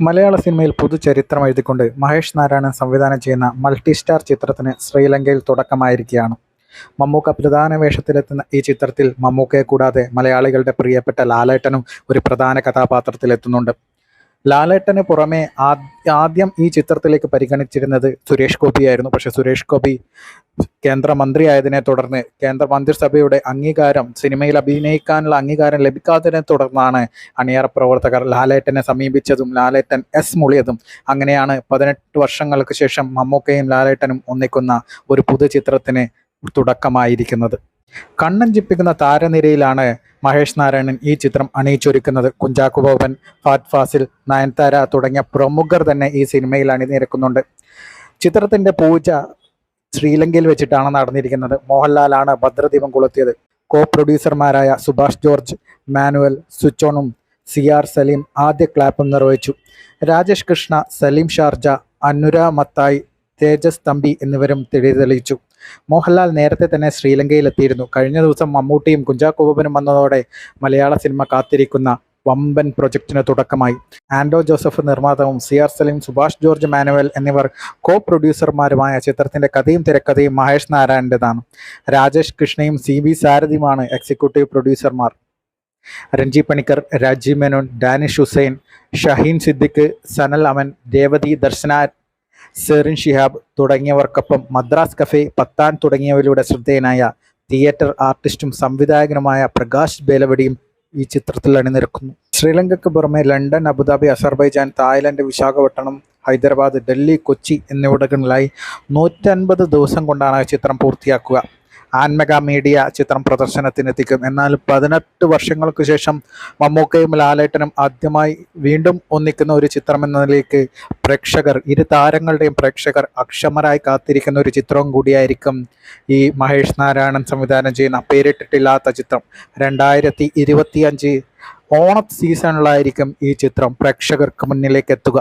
മലയാള സിനിമയിൽ പുതുചരിത്രം എഴുതിക്കൊണ്ട് മഹേഷ് നാരായണൻ സംവിധാനം ചെയ്യുന്ന മൾട്ടി സ്റ്റാർ ചിത്രത്തിന് ശ്രീലങ്കയിൽ തുടക്കമായിരിക്കുകയാണ്. മമ്മൂക്ക പ്രധാന വേഷത്തിലെത്തുന്ന ഈ ചിത്രത്തിൽ മമ്മൂക്കയെ കൂടാതെ മലയാളികളുടെ പ്രിയപ്പെട്ട ലാലേട്ടനും ഒരു പ്രധാന കഥാപാത്രത്തിലെത്തുന്നുണ്ട്. ലാലേട്ടന് പുറമെ ആദ്- ആദ്യം ഈ ചിത്രത്തിലേക്ക് പരിഗണിച്ചിരുന്നത് സുരേഷ് ഗോപിയായിരുന്നു. പക്ഷേ സുരേഷ് ഗോപി കേന്ദ്രമന്ത്രിയായതിനെ തുടർന്ന് കേന്ദ്ര മന്ത്രിസഭയുടെ അംഗീകാരം സിനിമയിൽ അഭിനയിക്കാനുള്ള അംഗീകാരം ലഭിക്കാത്തതിനെ തുടർന്നാണ് അണിയറ പ്രവർത്തകർ ലാലേട്ടനെ സമീപിച്ചതും ലാലേട്ടൻ എസ് മുളിയതും. അങ്ങനെയാണ് പതിനെട്ട് വർഷങ്ങൾക്ക് ശേഷം മമ്മൂക്കയും ലാലേട്ടനും ഒന്നിക്കുന്ന ഒരു പുതുചിത്രത്തിന് തുടക്കമായിരിക്കുന്നത്. കണ്ണഞ്ചിപ്പിക്കുന്ന താരനിരയിലാണ് മഹേഷ് നാരായണൻ ഈ ചിത്രം അണിയിച്ചൊരുക്കുന്നത്. കുഞ്ചാക്കോ ബോബൻ ഫാറ്റ് ഫാസിൽ നയൻതാര തുടങ്ങിയ പ്രമുഖർ തന്നെ ഈ സിനിമയിൽ അണിനിരക്കുന്നുണ്ട്. ചിത്രത്തിന്റെ പൂജ ശ്രീലങ്കയിൽ വെച്ചിട്ടാണ് നടന്നിരിക്കുന്നത്. മോഹൻലാലാണ് ഭദ്രദീപം കൊളുത്തിയത്. കോ പ്രൊഡ്യൂസർമാരായ സുഭാഷ് ജോർജ് മാനുവൽ സുച്ചോണും സി ആർ സലീം ആദ്യ ക്ലാപ്പും നിർവഹിച്ചു. രാജേഷ് കൃഷ്ണ സലീം ഷാർജ അനുര മത്തായി തേജസ് തമ്പി എന്നിവരും തെളിതെളിയിച്ചു മോഹൻലാൽ നേരത്തെ തന്നെ ശ്രീലങ്കയിൽ എത്തിയിരുന്നു കഴിഞ്ഞ ദിവസം മമ്മൂട്ടിയും കുഞ്ചാക്കോബനും വന്നതോടെ മലയാള സിനിമ കാത്തിരിക്കുന്ന വമ്പൻ പ്രൊജക്ടിന് തുടക്കമായി. ആൻഡോ ജോസഫ് നിർമ്മാതാവും സി ആർ സലീം സുഭാഷ് ജോർജ് മാനുവൽ എന്നിവർ കോ പ്രൊഡ്യൂസർമാരുമായ ചിത്രത്തിന്റെ കഥയും തിരക്കഥയും മഹേഷ് നാരായണന്റെതാണ് രാജേഷ് കൃഷ്ണയും സി വി സാരഥിയുമാണ് എക്സിക്യൂട്ടീവ് പ്രൊഡ്യൂസർമാർ രഞ്ജി പണിക്കർ രാജീവ് മേനോൻ ഡാനിഷ് ഹുസൈൻ ഷഹീൻ സിദ്ദിഖ് സനൽ അമൻ രേവതി ദർശന സെറിൻ ഷിഹാബ് തുടങ്ങിയവർക്കൊപ്പം മദ്രാസ് കഫേ പത്താൻ തുടങ്ങിയവരിലൂടെ ശ്രദ്ധേയനായ തിയേറ്റർ ആർട്ടിസ്റ്റും സംവിധായകനുമായ പ്രകാശ് ബേലവടിയും ഈ ചിത്രത്തിൽ അണിനിരക്കുന്നു. ശ്രീലങ്കയ്ക്ക് പുറമെ London Abu Dhabi Azerbaijan Thailand Visakhapatnam Hyderabad Delhi Kochi എന്നിവിടങ്ങളിലായി നൂറ്റൻപത് ദിവസം കൊണ്ടാണ് ചിത്രം പൂർത്തിയാക്കുക. ആൻമക മീഡിയ ചിത്രം പ്രദർശനത്തിനെത്തിക്കും. എന്നാൽ പതിനെട്ട് വർഷങ്ങൾക്ക് ശേഷം മമ്മൂക്കയും ലാലേട്ടനും ആദ്യമായി വീണ്ടും ഒന്നിക്കുന്ന ഒരു ചിത്രം എന്ന നിലയ്ക്ക് പ്രേക്ഷകർ ഇരു താരങ്ങളുടെയും പ്രേക്ഷകർ അക്ഷമരായി കാത്തിരിക്കുന്ന ഒരു ചിത്രവും കൂടിയായിരിക്കും ഈ മഹേഷ് നാരായണൻ സംവിധാനം ചെയ്യുന്ന പേരിട്ടിട്ടില്ലാത്ത ചിത്രം. രണ്ടായിരത്തി ഇരുപത്തിയഞ്ച് ഓണ സീസണിലായിരിക്കും ഈ ചിത്രം പ്രേക്ഷകർക്ക് മുന്നിലേക്ക് എത്തുക.